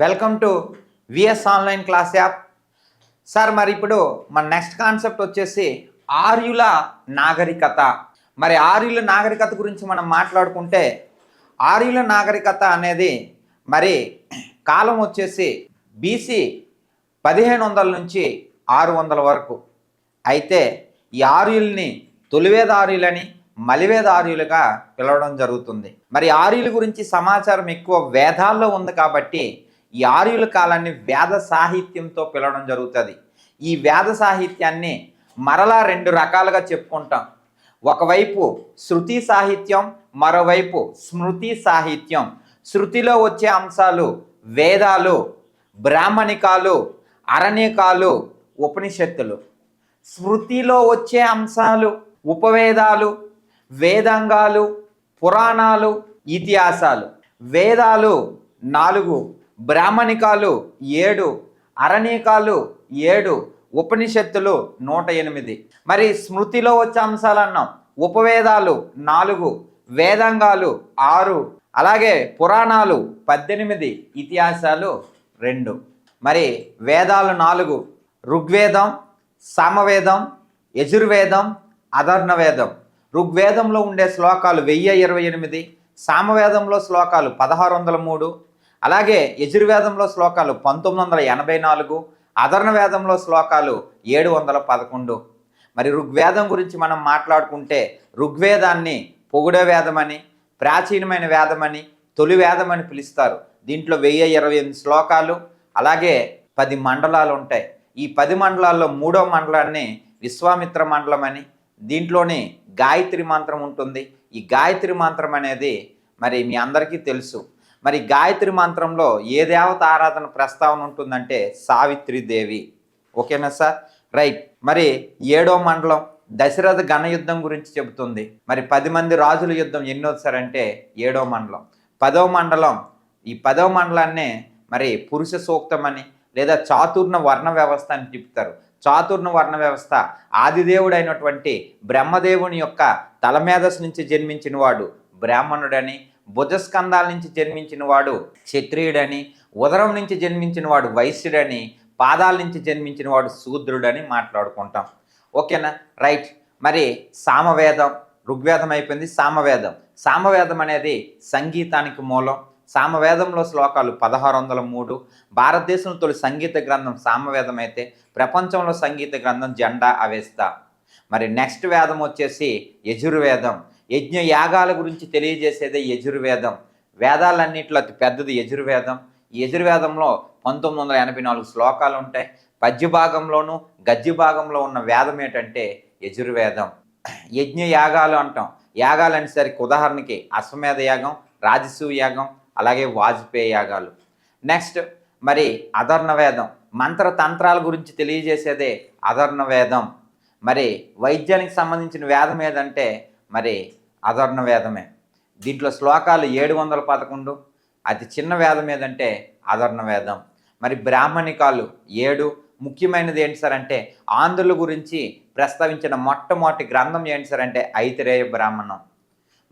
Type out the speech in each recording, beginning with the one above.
Welcome to VS online class app sir మరి ఇప్పుడు మన నెక్స్ట్ కాన్సెప్ట్ వచ్చేసి ఆర్యుల నాగరికత. మరి ఆర్యుల నాగరికత గురించి మనం మాట్లాడుకుంటే ఆర్యుల నాగరికత అనేది మరి కాలం వచ్చేసి బీసీ పదిహేను వందల నుంచి ఆరు వందల వరకు. అయితే ఈ ఆర్యుల్ని తొలివేదార్యులని మలివేదార్యులుగా పిలవడం జరుగుతుంది. మరి ఆర్యుల గురించి సమాచారం ఎక్కువ వేదాల్లో ఉంది కాబట్టి ఈ ఆర్యుల కాలాన్ని వేద సాహిత్యంతో పిలవడం జరుగుతుంది. ఈ వేద సాహిత్యాన్ని మరలా రెండు రకాలుగా చెప్పుకుంటాం. ఒకవైపు శృతి సాహిత్యం మరోవైపు స్మృతి సాహిత్యం. శృతిలో వచ్చే అంశాలు వేదాలు బ్రాహ్మణికాలు అరణ్యకాలు ఉపనిషత్తులు. స్మృతిలో వచ్చే అంశాలు ఉపవేదాలు వేదాంగాలు పురాణాలు ఇతిహాసాలు. వేదాలు నాలుగు బ్రాహ్మణికాలు ఏడు అరణీకాలు ఏడు ఉపనిషత్తులు నూట ఎనిమిది. మరి స్మృతిలో వచ్చే అంశాలు అన్నాం. ఉపవేదాలు నాలుగు వేదాంగాలు ఆరు అలాగే పురాణాలు పద్దెనిమిది ఇతిహాసాలు రెండు. మరి వేదాలు నాలుగు ఋగ్వేదం సామవేదం యజుర్వేదం అధర్ణవేదం ఋగ్వేదంలో ఉండే శ్లోకాలు వెయ్యి ఇరవై ఎనిమిది సామవేదంలో శ్లోకాలు పదహారు వందల మూడు అలాగే యజుర్వేదంలో శ్లోకాలు పంతొమ్మిది వందల ఎనభై నాలుగు అధర్ణ వేదంలో శ్లోకాలు ఏడు వందల పదకొండు. మరి ఋగ్వేదం గురించి మనం మాట్లాడుకుంటే ఋగ్వేదాన్ని పొగుడే వేదమని ప్రాచీనమైన వేదమని తొలి వేదమని పిలుస్తారు. దీంట్లో వెయ్యి ఇరవై ఎనిమిది శ్లోకాలు అలాగే పది మండలాలు ఉంటాయి. ఈ పది మండలాల్లో మూడో మండలాన్ని విశ్వామిత్ర మండలం అని దీంట్లోని గాయత్రి మంత్రం ఉంటుంది. ఈ గాయత్రి మంత్రం అనేది మరి మీ అందరికీ తెలుసు. మరి గాయత్రి మంత్రంలో ఏ దేవత ఆరాధన ప్రస్తావన ఉంటుందంటే సావిత్రి దేవి ఓకేనా సార్? రైట్. మరి ఏడో మండలం దశరథ ఘన యుద్ధం గురించి చెబుతుంది. మరి పది మంది రాజుల యుద్ధం ఎన్నోది సార్ అంటే ఏడో మండలం. పదవ మండలం ఈ పదవ మండలాన్నే మరి పురుష సూక్తమని లేదా చాతుర్ణ వర్ణ వ్యవస్థ అని చెప్తారు చాతుర్ణ వర్ణ వ్యవస్థ ఆదిదేవుడైనటువంటి బ్రహ్మదేవుని యొక్క తలమేధస్ నుంచి జన్మించిన వాడు బ్రాహ్మణుడని భుజస్కంధాల నుంచి జన్మించిన వాడు క్షత్రియుడని ఉదరం నుంచి జన్మించిన వాడు వైశ్యుడని పాదాల నుంచి జన్మించిన వాడు శూద్రుడని మాట్లాడుకుంటాం. ఓకేనా? రైట్. మరి సామవేదం ఋగ్వేదం అయిపోయింది. సామవేదం. సామవేదం అనేది సంగీతానికి మూలం. సామవేదంలో శ్లోకాలు పదహారు వందల మూడు. భారతదేశంలో తొలి సంగీత గ్రంథం సామవేదం అయితే ప్రపంచంలో సంగీత గ్రంథం జెండా అవేస్తా మరి నెక్స్ట్ వేదం వచ్చేసి యజుర్వేదం. యజ్ఞ యాగాల గురించి తెలియజేసేదే యజుర్వేదం. వేదాలన్నింటిలో అతి పెద్దది యజుర్వేదం. ఈ యజుర్వేదంలో పంతొమ్మిది వందల ఎనభై నాలుగు శ్లోకాలు ఉంటాయి. పద్య భాగంలోనూ గద్య భాగంలో ఉన్న వేదం ఏంటంటే యజుర్వేదం. యజ్ఞ యాగాలు అంటాం. యాగాలు అనేసరికి ఉదాహరణకి అశ్వమేధ యాగం రాజసూయ యాగం అలాగే వాజ్పేయి యాగాలు. నెక్స్ట్ మరి అధర్ణ వేదం. మంత్ర తంత్రాల గురించి తెలియజేసేదే అధర్ణ వేదం. మరి వైద్యానికి సంబంధించిన వేదం ఏదంటే మరి అధర్ణ వేదమే. దీంట్లో శ్లోకాలు ఏడు వందల పదకొండు. అతి చిన్న వేదం ఏదంటే అధర్ణ వేదం. మరి బ్రాహ్మణికాలు ఏడు. ముఖ్యమైనది ఏంటి సార్ అంటే ఆంధ్రుల గురించి ప్రస్తావించిన మొట్టమొదటి గ్రంథం ఏంటి సార్ అంటే ఐతిరేయ బ్రాహ్మణం.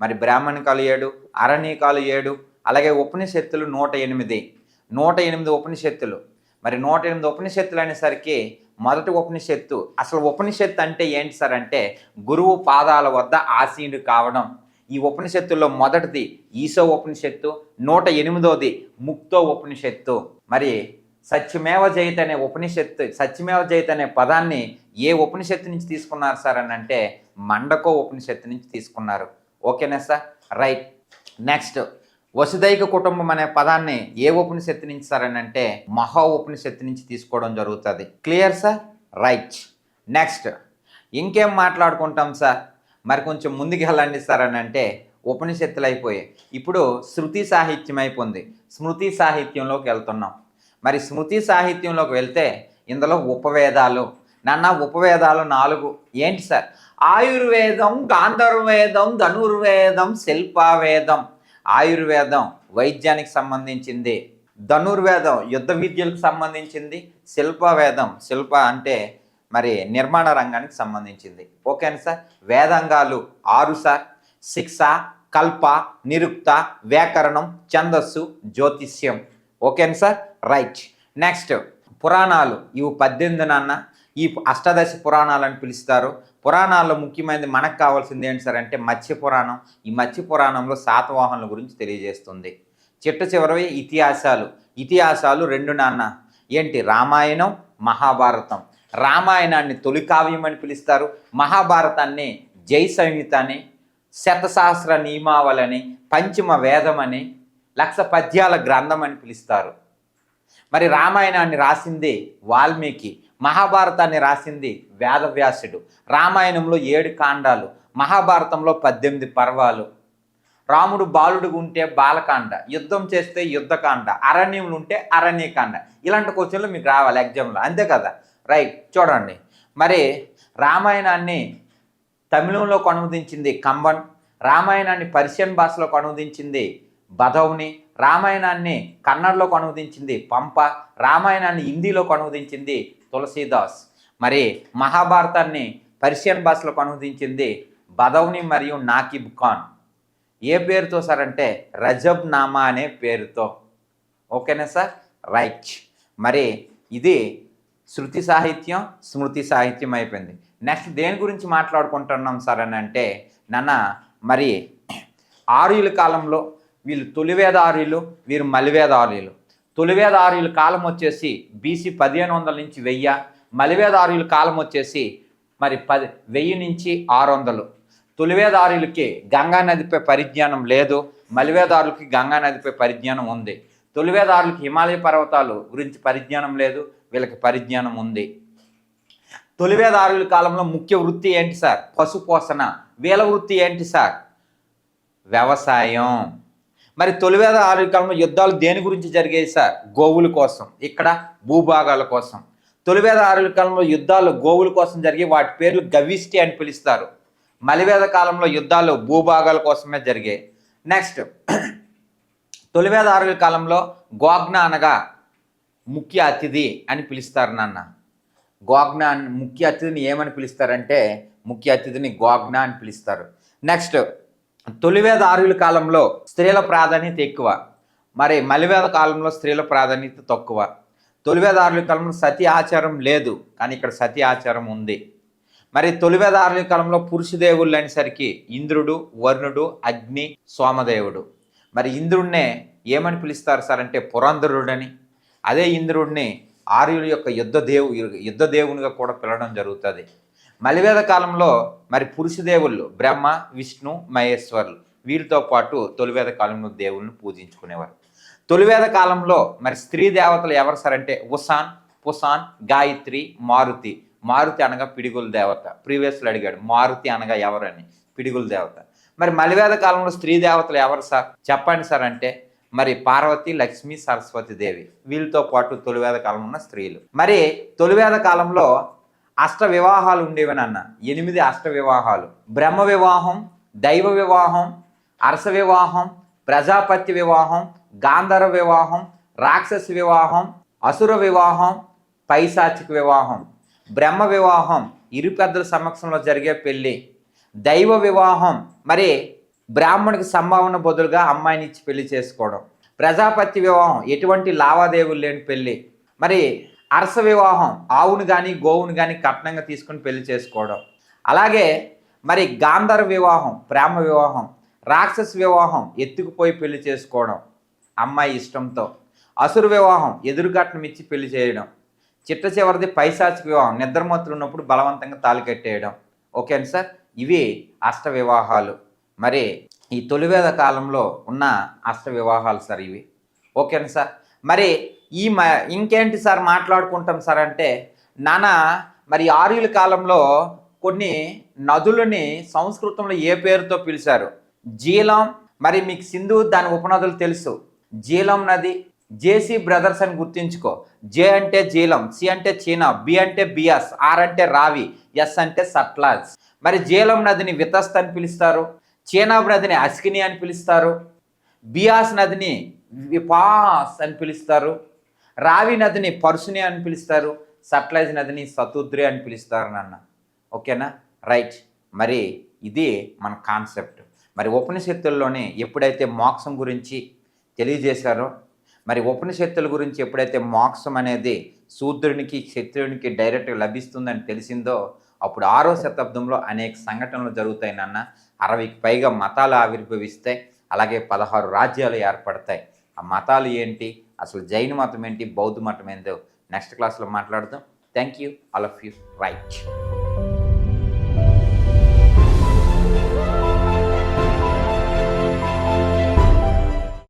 మరి బ్రాహ్మణికాలు ఏడు అరణ్యకాలు ఏడు అలాగే ఉపనిషత్తులు నూట ఎనిమిది. నూట ఎనిమిది ఉపనిషత్తులు. మరి నూట ఎనిమిది ఉపనిషత్తులు అనేసరికి మొదటి ఉపనిషత్తు. అసలు ఉపనిషత్తు అంటే ఏంటి సార్ అంటే గురువు పాదాల వద్ద ఆసీనుడు కావడం. ఈ ఉపనిషత్తుల్లో మొదటిది ఈశో ఉపనిషత్తు నూట ఎనిమిదోది ముక్తో ఉపనిషత్తు. మరి సత్యమేవ జయిత అనే ఉపనిషత్తు సత్యమేవ జయిత అనే పదాన్ని ఏ ఉపనిషత్తు నుంచి తీసుకున్నారు సార్ అని అంటే మండకో ఉపనిషత్తు నుంచి తీసుకున్నారు. ఓకేనా సార్? రైట్. నెక్స్ట్. వసుదైక కుటుంబం అనే పదాన్ని ఏ ఉపనిషత్తు నుంచి సార్ అంటే మహా ఉపనిషత్తు నుంచి తీసుకోవడం జరుగుతుంది. క్లియర్ సార్ రైట్ నెక్స్ట్ ఇంకేం మాట్లాడుకుంటాం సార్ మరి కొంచెం ముందుకు వెళ్ళండి సార్ అని అంటే ఉపనిషత్తులు అయిపోయాయి. ఇప్పుడు శృతి సాహిత్యం అయిపోయింది. స్మృతి సాహిత్యంలోకి వెళ్తున్నాం. మరి స్మృతి సాహిత్యంలోకి వెళ్తే ఇందులో ఉపవేదాలు. నాన్న ఉపవేదాలు నాలుగు. ఏంటి సార్ ఆయుర్వేదం గాంధర్వేదం ధనుర్వేదం శిల్పావేదం. ఆయుర్వేదం వైద్యానికి సంబంధించింది ధనుర్వేదం యుద్ధ విద్యలకు సంబంధించింది శిల్పవేదం శిల్ప అంటే మరి నిర్మాణ రంగానికి సంబంధించింది. ఓకేనా సార్? వేదాంగాలు ఆరు సార్. శిక్ష కల్ప నిరుక్త వ్యాకరణం ఛందస్సు జ్యోతిష్యం. ఓకేనా సార్? రైట్. నెక్స్ట్ పురాణాలు. ఇవి పద్దెనిమిది నాన్న. ఈ అష్టాదశ పురాణాలు అని పిలుస్తారు. పురాణాల్లో ముఖ్యమైనది మనకు కావాల్సింది ఏంటి సార్ అంటే మత్స్య పురాణం. ఈ మత్స్య పురాణంలో శాతవాహనుల గురించి తెలియజేస్తుంది. చిట్ట చివరవి ఇతిహాసాలు. ఇతిహాసాలు రెండు నాన్న. ఏంటి? రామాయణం మహాభారతం. రామాయణాన్ని తొలి కావ్యం అని పిలుస్తారు. మహాభారతాన్ని జై సంహిత అని శతసహస్ర నియమావళని పంచమ వేదం అని లక్ష పద్యాల గ్రంథం అని పిలుస్తారు. మరి రామాయణాన్ని రాసింది వాల్మీకి. మహాభారతాన్ని రాసింది వేదవ్యాసుడు. రామాయణంలో ఏడు కాండాలు మహాభారతంలో పద్దెనిమిది పర్వాలు. రాముడు బాలుడు ఉంటే బాలకాండ యుద్ధం చేస్తే యుద్ధకాండ అరణ్యములు ఉంటే అరణ్యకాండ. ఇలాంటి క్వశ్చన్లు మీకు రావాలి ఎగ్జామ్లో. అంతే కదా? రైట్ చూడండి. మరి రామాయణాన్ని తమిళంలో అనువదించింది కంబన్ రామాయణాన్ని పర్షియన్ భాషలో అనువదించింది బధౌని రామాయణాన్ని కన్నడలో అనువదించింది పంప రామాయణాన్ని హిందీలో అనువదించింది తులసీదాస్ మరి మహాభారతాన్ని పర్షియన్ భాషలకు అనువదించింది బదౌని మరియు నాకిబ్ ఖాన్ ఏ పేరుతో సార్ అంటే రజబ్ నామా అనే పేరుతో. ఓకేనా సార్? రైట్. మరి ఇది శృతి సాహిత్యం స్మృతి సాహిత్యం అయిపోయింది. నెక్స్ట్ దేని గురించి మాట్లాడుకుంటున్నాం సార్ అని అంటే నాన్న మరి ఆర్యుల కాలంలో వీళ్ళు తొలివేద ఆర్యులు వీరు మలివేద ఆర్యులు. తొలివేదారుల కాలం వచ్చేసి బీసీ పదిహేను వందల నుంచి వెయ్యి మలివేదారుల కాలం వచ్చేసి మరి పది వెయ్యి నుంచి ఆరు వందలు. తొలివేదారులకి గంగా నదిపై పరిజ్ఞానం లేదు మలివేదారులకి గంగా నదిపై పరిజ్ఞానం ఉంది. తొలివేదారులకి హిమాలయ పర్వతాలు గురించి పరిజ్ఞానం లేదు వీళ్ళకి పరిజ్ఞానం ఉంది. తొలివేదారుల కాలంలో ముఖ్య వృత్తి ఏంటి సార్? పశుపోషణ. వీళ్ళ వృత్తి ఏంటి సార్? వ్యవసాయం. మరి తొలివేద ఆరోగ్య కాలంలో యుద్ధాలు దేని గురించి జరిగాయి సార్? గోవుల కోసం. ఇక్కడ భూభాగాల కోసం. తొలివేద ఆరోగ్య కాలంలో యుద్ధాలు గోవుల కోసం జరిగి వాటి పేర్లు గవిష్టి అని పిలుస్తారు. మలివేద కాలంలో యుద్ధాలు భూభాగాల కోసమే జరిగాయి. నెక్స్ట్ తొలివేద ఆరోగ్య కాలంలో గోగ్న అనగా ముఖ్య అతిథి అని పిలుస్తారు నాన్న. గోగ్న ముఖ్య అతిథిని ఏమని పిలుస్తారంటే ముఖ్య అతిథిని గోగ్న అని పిలుస్తారు. నెక్స్ట్ తొలివేదారుల కాలంలో స్త్రీల ప్రాధాన్యత ఎక్కువ. మరి మలివేద కాలంలో స్త్రీల ప్రాధాన్యత తక్కువ. తొలివేదారుల కాలంలో సతీ ఆచారం లేదు కానీ ఇక్కడ సతీ ఆచారం ఉంది. మరి తొలివేదారుల కాలంలో పురుషదేవుళ్ళు అనేసరికి ఇంద్రుడు వరుణుడు అగ్ని సోమదేవుడు. మరి ఇంద్రుడినే ఏమని పిలుస్తారు సార్ అంటే పురంధరుడని. అదే ఇంద్రుడిని ఆర్యుల యొక్క యుద్ధ దేవు యుద్ధ దేవునిగా కూడా పిలవడం జరుగుతుంది. మలివేద కాలంలో మరి పురుషదేవుళ్ళు బ్రహ్మ విష్ణు మహేశ్వరులు వీరితో పాటు తొలివేద కాలంలో దేవుళ్ళని పూజించుకునేవారు. తొలివేద కాలంలో మరి స్త్రీ దేవతలు ఎవరు సార్ అంటే ఉసాన్ పుసాన్ గాయత్రి మారుతి. మారుతి అనగా పిడిగుల దేవత. ప్రీవియస్లో అడిగాడు మారుతి అనగా ఎవరని పిడిగుల దేవత. మరి మలివేద కాలంలో స్త్రీ దేవతలు ఎవరు సార్? చెప్పండి సార్ అంటే మరి పార్వతి లక్ష్మి సరస్వతి దేవి. వీళ్ళతో పాటు తొలివేద కాలంలో ఉన్న స్త్రీలు. మరి తొలివేద కాలంలో అష్ట వివాహాలు ఉండేవనన్న ఎనిమిది అష్ట వివాహాలు బ్రహ్మ వివాహం దైవ వివాహం అరస వివాహం ప్రజాపతి వివాహం గాంధర్వ వివాహం రాక్షస వివాహం అసుర వివాహం పైశాచిక వివాహం. బ్రహ్మ వివాహం ఇరు పెద్దల సమక్షంలో జరిగే పెళ్ళి. దైవ వివాహం మరి బ్రాహ్మణికి సంభావన బదులుగా అమ్మాయిని ఇచ్చి పెళ్ళి చేసుకోవడం. ప్రజాపతి వివాహం ఎటువంటి లావాదేవీలు లేని పెళ్ళి. మరి అరస వివాహం ఆవును కానీ గోవును కానీ కట్నంగా తీసుకుని పెళ్ళి చేసుకోవడం. అలాగే మరి గాంధర్వ వివాహం ప్రేమ వివాహం రాక్షస వివాహం ఎత్తుకుపోయి పెళ్ళి చేసుకోవడం అమ్మాయి ఇష్టంతో. అసురు వివాహం ఎదురుకట్నం ఇచ్చి పెళ్ళి చేయడం. చిట్ట చివరిది పైశాచిక వివాహం నిద్రమత్తులు ఉన్నప్పుడు బలవంతంగా తాళి కట్టేయడం. ఓకేనా సార్? ఇవి అష్ట వివాహాలు. మరి ఈ తొలివేద కాలంలో ఉన్న అష్ట వివాహాలు సార్ ఇవి. ఓకేనా సార్? మరి ఈ మ ఇంకేంటి సార్ మాట్లాడుకుంటాం సార్ అంటే నానా మరి ఆర్యుల కాలంలో కొన్ని నదులని సంస్కృతంలో ఏ పేరుతో పిలిచారు? జీలం. మరి మీకు సింధు దాని ఉపనదులు తెలుసు. జీలం నది. జేసీ బ్రదర్స్ అని గుర్తుంచుకో. జే అంటే జీలం సి అంటే చీనా బి అంటే బియాస్ ఆర్ అంటే రావి ఎస్ అంటే సట్లాజ్. మరి జీలం నదిని వితస్త్ అని పిలుస్తారు. చీనా నదిని అస్కిని అని పిలుస్తారు. బియాస్ నదిని విపాస్ అని పిలుస్తారు. రావి నదిని పరుసుని అని పిలుస్తారు సట్లైజ్ నదిని సతుద్రి అని పిలుస్తారు నాన్న. ఓకేనా? రైట్. మరి ఇది మన కాన్సెప్ట్. మరి ఉపనిషత్తుల్లోనే ఎప్పుడైతే మోక్షం గురించి తెలియజేశారో మరి ఉపనిషత్తుల గురించి ఎప్పుడైతే మోక్షం అనేది శూద్రునికి క్షత్రునికి డైరెక్ట్గా లభిస్తుందని తెలిసిందో అప్పుడు ఆరో శతాబ్దంలో అనేక సంఘటనలు జరుగుతాయి నాన్న. అరవైకి పైగా మతాలు ఆవిర్భవిస్తాయి. అలాగే పదహారు రాజ్యాలు ఏర్పడతాయి. ఆ మతాలు ఏంటి? అసలు జైన మతం ఏంటి బౌద్ధ మతం ఏంటో నెక్స్ట్ క్లాస్లో మాట్లాడదాం. Thank you all of you right